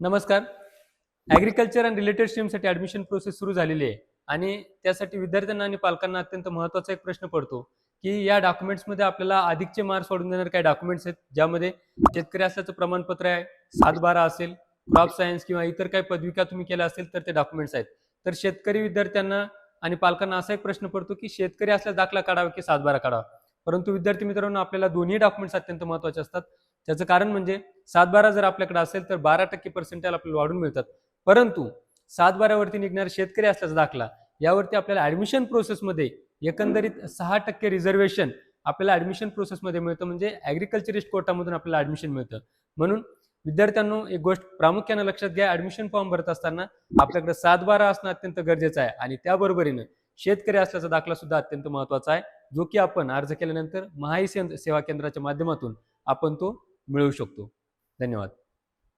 नमस्कार. Agriculture and related स्ट्रीमसाठी admission process सुरू झालेली आहे. आणि त्यासाठी विद्यार्थ्यांना आणि पालकांना अत्यंत महत्त्वाचा एक प्रश्न पडतो की या डॉक्युमेंट्समध्ये आपल्याला अधिकचे मार्क्स वाढून देणारे काही डॉक्युमेंट्स आहेत ज्यामध्ये शेतकरी असल्याचं प्रमाणपत्र आहे सात बारा असेल क्रॉप सायन्स किंवा इतर काही पदविका तुम्ही केल्या असेल तर ते डॉक्युमेंट्स आहेत. तर शेतकरी विद्यार्थ्यांना आणि पालकांना असा एक प्रश्न पडतो की शेतकरी असल्यास दाखला काढावा की सात बारा काढावा? परंतु विद्यार्थी मित्रांनो आपल्याला दोन्ही डॉक्युमेंट्स अत्यंत महत्त्वाचे असतात. त्याचं कारण म्हणजे सात बारा जर आपल्याकडे असेल तर बारा टक्के पर्सेंटेज आपल्याला वाढून मिळतात. परंतु सात बारावरती निघणारे शेतकरी असल्याचा दाखला यावरती आपल्याला ऍडमिशन प्रोसेसमध्ये एकंदरीत सहा टक्के रिझर्वेशन आपल्याला ऍडमिशन प्रोसेसमध्ये मिळतं म्हणजे ॲग्रिकल्चरिस्ट कोटामधून आपल्याला ऍडमिशन मिळतं. म्हणून विद्यार्थ्यांनो एक गोष्ट प्रामुख्यानं लक्षात घ्या ऍडमिशन फॉर्म भरत असताना आपल्याकडे सात बारा असणं अत्यंत गरजेचं आहे. आणि त्याबरोबरीनं शेतकरी असल्याचा दाखला सुद्धा अत्यंत महत्त्वाचा आहे जो की आपण अर्ज केल्यानंतर महाई सेवा केंद्राच्या माध्यमातून आपण तो मिळवू शकतो. धन्यवाद.